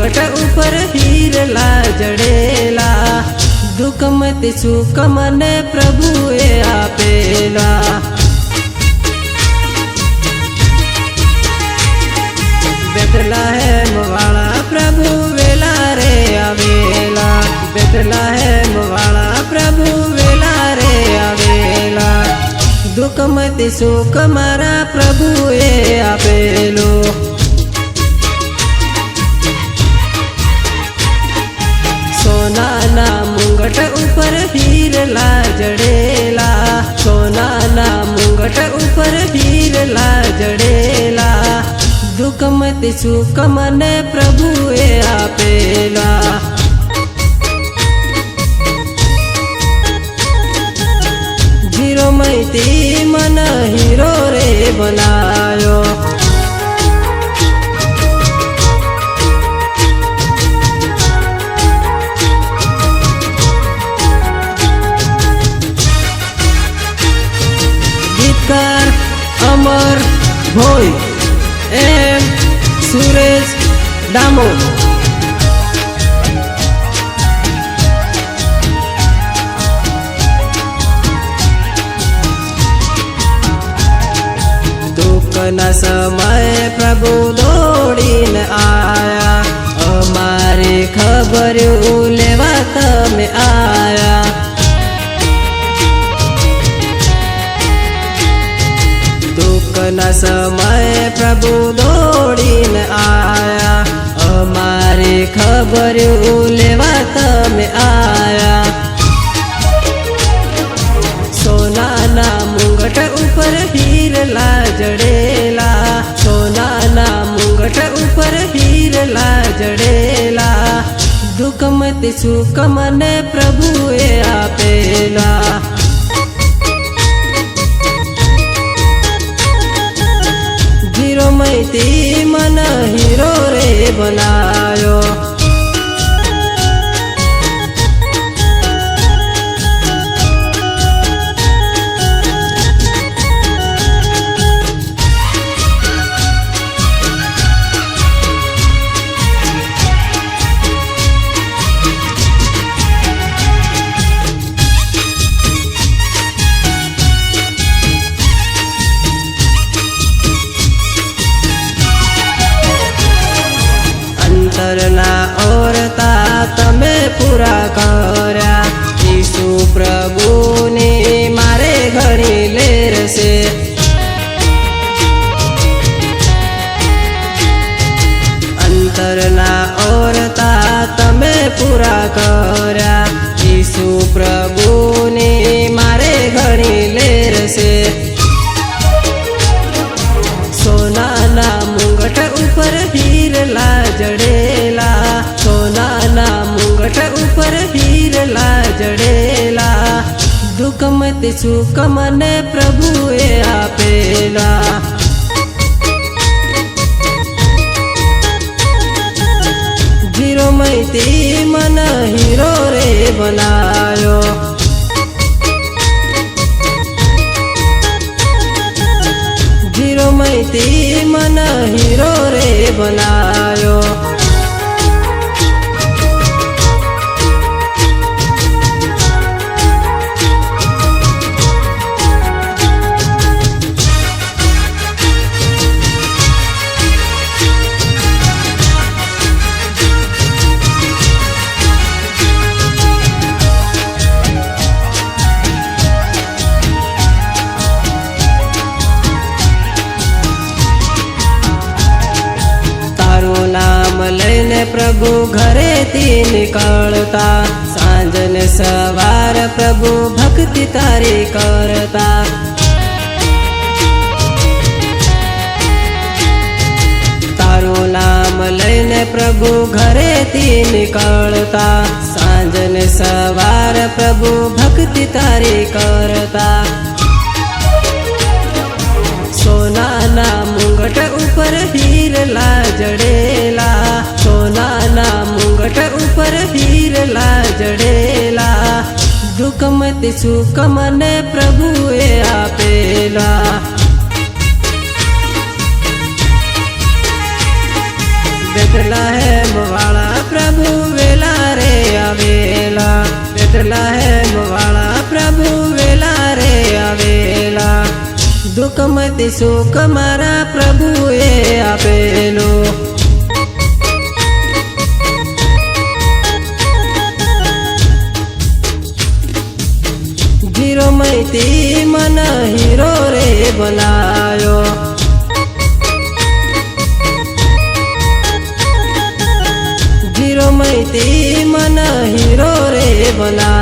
ઘટ ઉપર હીરલા, જડેલા. દુઃખમતી સુખ મને પ્રભુએ આપેલા. બેઠલા હેમ વાળા પ્રભુ વેલા રે આવેલા. બેઠલા હેમ વાળા પ્રભુ વેલા રે આવેલા. દુઃખમતી સુખ મારા પ્રભુએ આપેલો. મુંગટ ઉપર હીરલા જડેલા સોનાના મુંગટ ઉપર હીરલા જડેલા. દુઃખમતી સુખ મને પ્રભુએ આપેલા. જીરો મૈતી મન હીરો રે બનાયો એમ સુરેશ ડામો. દુઃખના સમયે પ્રભુ દોડીને આયા. અમારી ખબર લેવા તમે આયા. દુઃખના સમયે પ્રભુ દોડીને આયા. અમારી ખબર લેવા તમે આયા. સોનાના મુંગટ ઉપર હીરલા જડેલા સોનાના મુંગટ ઉપર હીરલા જડેલા દુઃખમતી સુખ મને પ્રભુએ આપેલા. મૈતી મન હીરો રે બનાયો. પૂરા કર્યા ઈસુ પ્રભુની મારે ઘણી લેરશે. અંતરના ઓરતા તમે પૂરા કર્યા ઈસુ પ્રભુની મારે ઘણી લેર દુઃખમતી સુખ મને પ્રભુએ આપેલા. જીરો મૈતી મન હીરો રે બનાયો. ઘરેથી નીકળતા સાંજને સવાર પ્રભુ ભક્તિ તારી કરતા. તારું નામ લઈને પ્રભુ ઘરેથી નીકળતા સાંજને સવાર પ્રભુ સતી સુખ મને પ્રભુએ આપેલા. બેઠલા હેમ વાળા પ્રભુ વેલા રે આવેલા. બેઠલા હેમ વાળા પ્રભુ વેલા રે આવેલા. દુઃખમતી સુખ મારા પ્રભુએ આપેલું. રે બનાયો જીરો મૈથી મન હીરો રે બનાયો